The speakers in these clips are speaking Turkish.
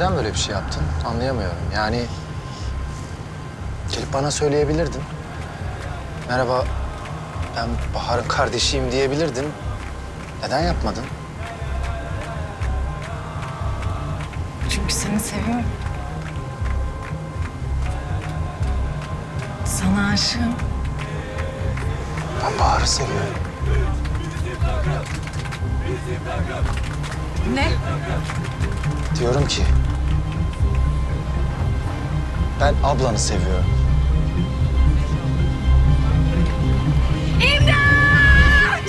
böyle bir şey yaptın anlayamıyorum. Yani gelip bana söyleyebilirdin. Merhaba ben Bahar'ın kardeşiyim diyebilirdin. Neden yapmadın? Çünkü seni seviyorum. Sana aşığım. Ben Bahar'ı seviyorum. Ne? Diyorum ki ben ablanı seviyorum. İmdat!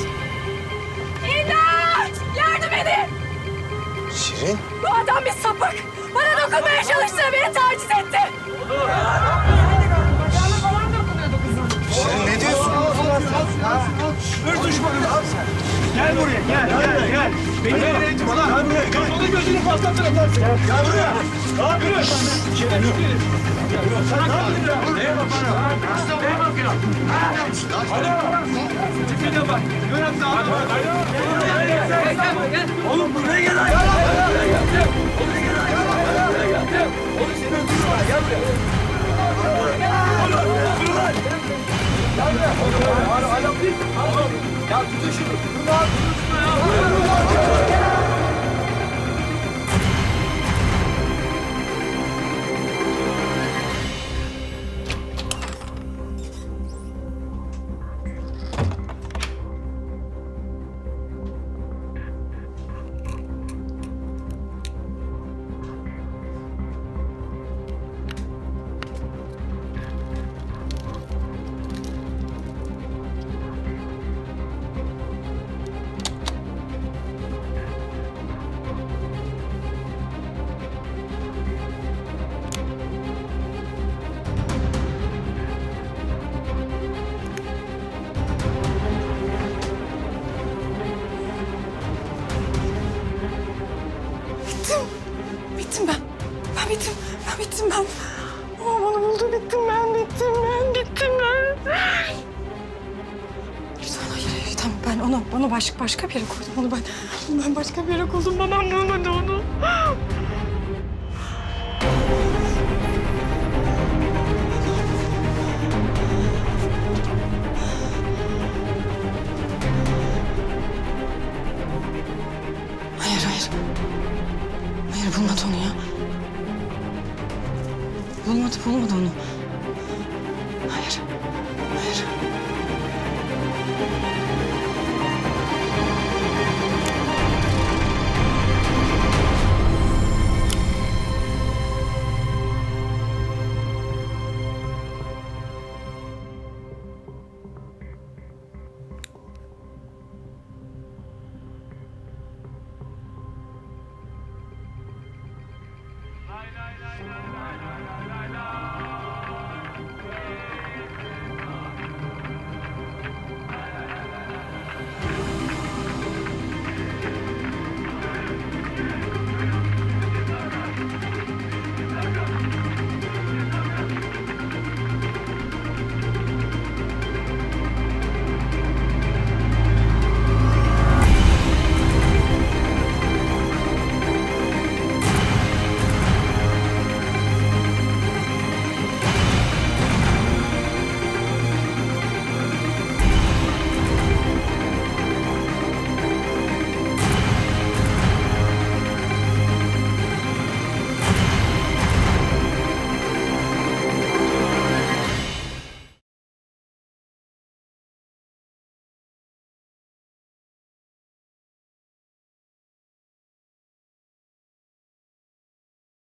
İmdat! Yardım edin! Şirin Bu adam bir sapık. Bana dokunmaya çalıştı, beni taciz etti. Şirin ne diyorsun? Gel buraya gel gel gel. Beni patlatırım lan seni. Gel buraya. Ne yapıyorsun? Gel buraya. Sen ne yapıyorsun? Neye bakıyorsun? Neye bakıyorsun? Hadi. Tipine bak. Yönet abi. Oğlum buraya gel. Gel buraya gel. Oğlum seni öldürürüm. Gel buraya. Bittim ben. O bana buldu bittim ben. Bittim ben. Bittim ben. Lütfen hayır hayır tamam ben onu onu başka başka bir yere koydum onu ben onu ben başka bir yere koydum babam bulmadı onu. Bulmadı, bulmadı onu. Hayır, hayır. Nein, nein, nein, nein.